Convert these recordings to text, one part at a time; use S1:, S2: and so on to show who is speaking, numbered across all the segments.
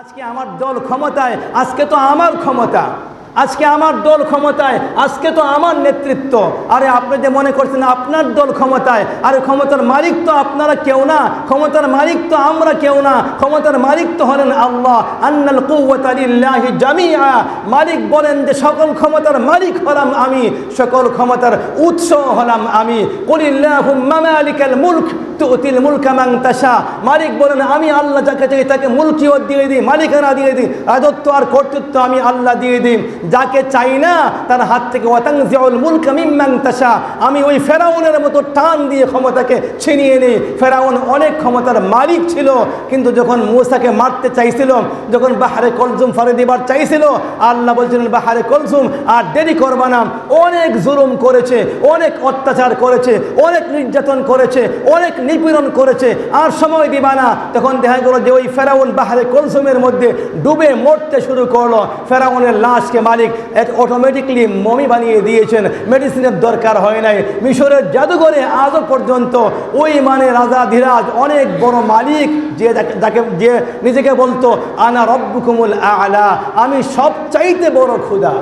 S1: আজকে আমার দল ক্ষমতায়, আজকে তো আমার ক্ষমতা। আজকে আমার দল ক্ষমতায়, আজকে তো আমার নেতৃত্ব। আরে আপনি যে মনে করছেন আপনার দল ক্ষমতায়, আরে ক্ষমতার মালিক তো আপনারা কেউ না, ক্ষমতার মালিক তো আমরা কেউ না, ক্ষমতার মালিক তো হলেন আল্লাহ। আন্নাল কুয়াতালিল্লাহি জামিআ। মালিক বলেন যে সকল ক্ষমতার মালিক হলাম আমি, সকল ক্ষমতার উৎস হলাম আমি। কুলিল্লাহুম্মা মালিকাল মুলক। তুতিল মুলকা মান মালিক বলেন, আমি আল্লাহ যাকে চাই তাকে মুলকিও দিয়ে দিই, মালিকানা দিয়ে দিই, রাজত্ব আর কর্তৃত্ব আমি আল্লাহ দিয়ে দিই। যাকে চাই না, তার হাত থেকে ওয়াতাংজিউল মুলকা মিম্মান তাশা। আমি ওই ফেরাউনের মতো টান দিয়ে ক্ষমতাকে ছিনিয়ে নিই। ফেরাউন অনেক ক্ষমতার মালিক ছিল, কিন্তু যখন মূসাকে মারতে চাইছিল, যখন বাহারে কলজুম ফারে দিবার চাইছিল, আল্লাহ বলছিলেন, বাহারে কলজুম আর দেরি করবা না। অনেক জুলুম করেছে, অনেক অত্যাচার করেছে, অনেক নির্যাতন করেছে, অনেক নিপীড়ন করেছে। আর সময় দিবা না। তখন দেখা গেল যে ওই ফেরাউন বাহারে কলসুমের মধ্যে ডুবে মরতে শুরু করল। ফেরাউনের লাশকে মালিক এক অটোমেটিকলি মমি বানিয়ে দিয়েছেন। মেডিসিনের দরকার হয় নাই। মিশরের জাদুঘরে আজও পর্যন্ত ওই মানে রাজা ধীরাজ অনেক বড় মালিক যে যাকে যে নিজেকে বলতো, আনা রব্বুকুমুল আলা। আমি সবচাইতে বড় ক্ষুদা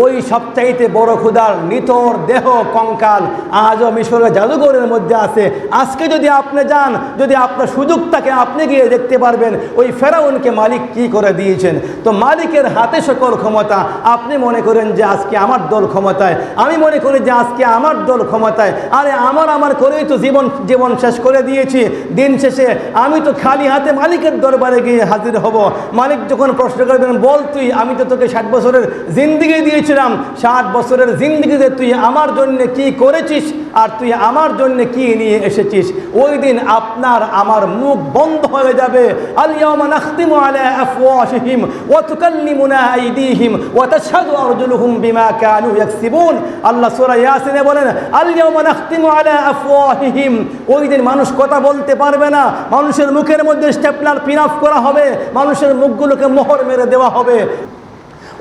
S1: ওই সবচাইতে বড় ক্ষুদার নিতর দেহ কঙ্কাল আজও মিশরের জাদুঘরের মধ্যে আছে। আজকে যদি আপনি যান, যদি আপনার সুযোগ থাকে আপনি গিয়ে দেখতে পারবেন, ওই ফেরাউনকে মালিক কি করে দিয়েছেন? তো মালিকের হাতে সকল ক্ষমতা, আপনি মনে করেন যে আজকে আমার দল ক্ষমতায়? আমি মনে করি যে আজকে আমার দল ক্ষমতায়। আরে আমার আমার করেই তো জীবন জীবন শেষ করে দিয়েছি। দিন শেষে আমি তো খালি হাতে মালিকের দরবারে গিয়ে হাজির হব। মালিক যখন প্রশ্ন করবেন, বল তুই, আমি তো তোকে ষাট বছরের জিন্দিগি দিয়েছিলাম ষাট বছরের জিন্দিগিতে তুই আমার জন্য কি করেছিস আর তুই আমার জন্য কি নিয়ে এসেছিস? ওই দিন আপনার আমার মুখ বন্ধ হয়ে যাবে। আল্লাহ সূরা বলেন ওই দিন মানুষ কথা বলতে পারবে না। মানুষের মুখের মধ্যে স্টেপলার পিন অফ করা হবে। মানুষের মুখগুলোকে মোহর মেরে দেওয়া হবে।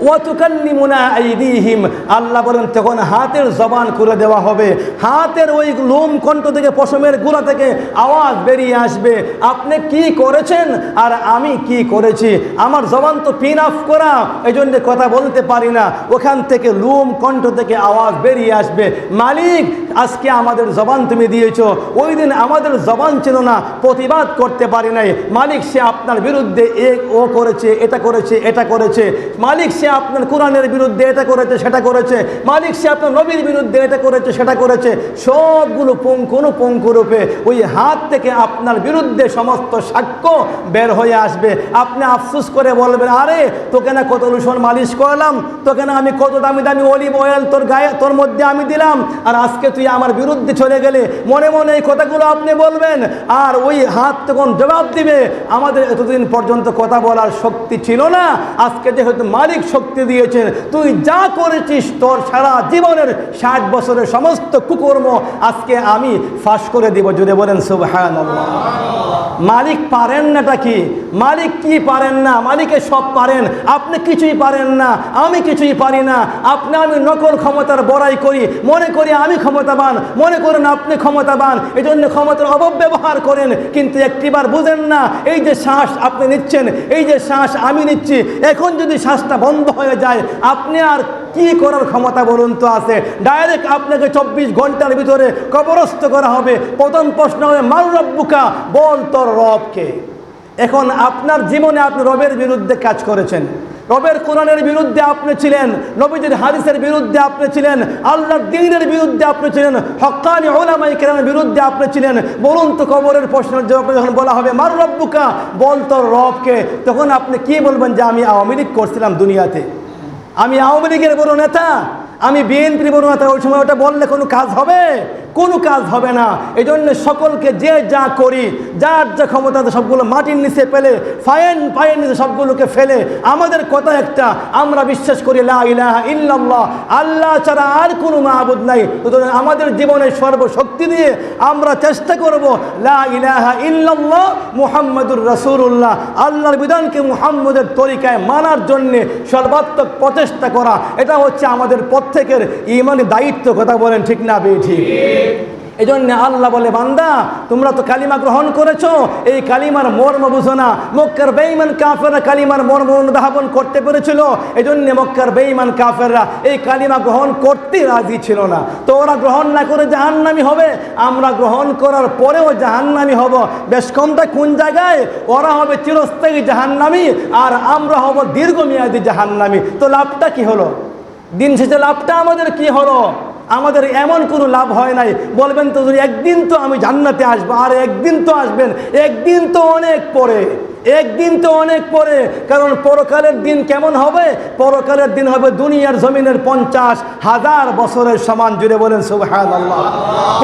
S1: ওয়াতুকাল্লিমুনা আইদিহিম। আল্লাহ বলেন, তখন হাতের জবান করে দেওয়া হবে। হাতের ওই লোম কণ্ঠ থেকে, পশমের গুড়া থেকে আওয়াজ বেরিয়ে আসবে। আপনি কি করেছেন আর আমি কি করেছি? আমার জবান তো পিন অফ করা এই জন্য কথা বলতে পারি না। ওখান থেকে লোম কণ্ঠ থেকে আওয়াজ বেরিয়ে আসবে। মালিক, আজকে আমাদের জবান তুমি দিয়েছ। ওই দিন আমাদের জবান ছিল না, প্রতিবাদ করতে পারি নাই। মালিক সে আপনার বিরুদ্ধে এ ও করেছে, এটা করেছে এটা করেছে। মালিক সে আপনার কোরআনের বিরুদ্ধে এটা করেছে, সেটা করেছে। মালিক সে আপনার নবীর বিরুদ্ধে এটা করেছে, সেটা করেছে। সবগুলো পঙ্কুনো পঙ্কুরূপে ওই হাত থেকে আপনার বিরুদ্ধে সমস্ত সাক্ষ্য বের হয়ে আসবে। আপনি আফসুস করে বলবেন, আরে, তোকে না কত লুসন মালিশ করলাম, তোকে না আমি কত দামি দামি অলিভ অয়েল তোর গায়ে, তোর মধ্যে আমি দিলাম। আর আজকে তুই আমার বিরুদ্ধে চলে গেলে মনে মনে এই কথাগুলো আপনি বলবেন। আর ওই হাত তখন জবাব দিবে। আমাদের এতদিন পর্যন্ত কথা বলার শক্তি ছিল না। আজকে যেহেতু মালিক শক্তি দিয়েছেন। তুই যা করেছিস তোর সারা জীবনের ষাট বছরের সমস্ত কুকর্ম আজকে আমি ফাঁস করে দিব। যদি বলেন সুবহান মালিক পারেন নাটা কি? মালিক কি পারেন না? মালিকে সব পারেন। আপনি কিছুই পারেন না। আমি কিছুই পারি না। আপনি আমি নকল ক্ষমতার বড়াই করি। মনে করি আমি ক্ষমতাবান। মনে করেন আপনি ক্ষমতাবান। এই জন্য ক্ষমতার অপব্যবহার করেন। কিন্তু একটিবার বুঝেন না, এই যে শ্বাস আপনি নিচ্ছেন, এই যে শ্বাস আমি নিচ্ছি, এখন যদি শ্বাসটা বন্ধ হয়ে যায়। আপনি আর কি করার ক্ষমতা বলুন তো আছে? ডাইরেক্ট আপনাকে চব্বিশ ঘণ্টার ভিতরে কবরস্থ করা হবে। প্রথম প্রশ্ন হবে মারুরব্বুকা বল তোর রবকে। এখন আপনার জীবনে আপনি রবের বিরুদ্ধে কাজ করেছেন। রবের কোরআনের বিরুদ্ধে আপনি ছিলেন, নবীজির হাদিসের বিরুদ্ধে আপনি ছিলেন, আল্লাহর দিনের বিরুদ্ধে আপনি ছিলেন হক্কানি ওলামাই কেরানের বিরুদ্ধে আপনি ছিলেন। বলুন তো কবরের প্রশ্নের জবাবে যখন বলা হবে, মার রব্বুকা? বল তোর রবকে। তখন আপনি কি বলবেন যে, আমি আওয়ামী লীগ করছিলাম দুনিয়াতে। আমি আওয়ামী লীগের বড় নেতা, আমি বিএনপির বড় নেতা। ওই সময় ওটা বললে কোনো কাজ হবে? কোনো কাজ হবে না। এই জন্য সকলকে যে যা করি, যার যা ক্ষমতা সবগুলো মাটির নিচে ফেলে, ফায়েন ফায়েন নিচে সবগুলোকে ফেলে, আমাদের কথা একটা, আমরা বিশ্বাস করি লা ইলাহা ইল্লাল্লাহ, আল্লাহ ছাড়া আর কোনো মাহবুদ নাই। আমাদের জীবনের সর্বশক্তি দিয়ে আমরা চেষ্টা করব, লা ইলাহা ইল্লাল্লাহ মুহাম্মাদুর রাসূলুল্লাহ, আল্লাহর বিধানকে মুহাম্মদের তরিকায় মানার জন্যে সর্বাত্মক প্রচেষ্টা করা। এটা হচ্ছে আমাদের প্রত্যেকের ইমানি দায়িত্ব, কথা বলেন ঠিক না বে ঠিক এই জন্য আল্লাহ বলে, বান্দা, তোমরা তো কালিমা গ্রহণ করেছ, এই কালিমার মর্ম বুঝো না। মক্কার বেইমান কাফেররা কালিমার মর্ম অনুধাবন করতে পেরেছিল এই জন্য মক্কার বেইমান কাফেররা এই কালিমা গ্রহণ করতে রাজি ছিল না। তো ওরা গ্রহণ না করে জাহান্নামি হবে, আমরা গ্রহণ করার পরেও জাহান্নামি হব। বেশ কমটা কোন জায়গায়? ওরা হবে চিরস্থায়ী জাহান্নামি, আর আমরা হব দীর্ঘমেয়াদী জাহান্নামি। তো লাভটা কি হলো? দিন শেষে লাভটা আমাদের কি হলো? আমাদের এমন কোনো লাভ হয় নাই। বলবেন তো যদি একদিন তো আমি জান্নাতে আসব। আর, একদিন তো আসবেন। একদিন তো অনেক পরে। একদিন তো অনেক পরে। কারণ পরকালের দিন কেমন হবে? পরকালের দিন হবে দুনিয়ার জমিনের পঞ্চাশ হাজার বছরের সমান। জুড়ে বলেন আল্লাহ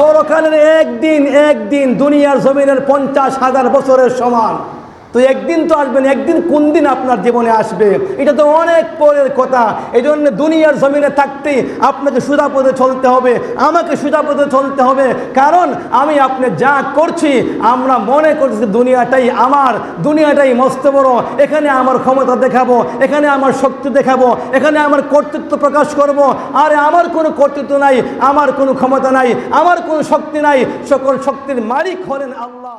S1: পরকালের একদিন একদিন দুনিয়ার জমিনের পঞ্চাশ হাজার বছরের সমান। তো একদিন তো আসবেন, একদিন কোন দিন আপনার জীবনে আসবে? এটা তো অনেক পরের কথা। এই জন্য দুনিয়ার জমিনে থাকতে আপনাকে সুদা পথে চলতে হবে, আমাকে সুদা পথে চলতে হবে। কারণ আমি আপনি যা করছি, আমরা মনে করছি দুনিয়াটাই আমার, দুনিয়াটাই মস্ত বড়। এখানে আমার ক্ষমতা দেখাবো, এখানে আমার শক্তি দেখাবো, এখানে আমার কর্তৃত্ব প্রকাশ করব। আরে আমার কোনো কর্তৃত্ব নাই, আমার কোনো ক্ষমতা নাই, আমার কোনো শক্তি নাই। সকল শক্তির মালিক হলেন আল্লাহ।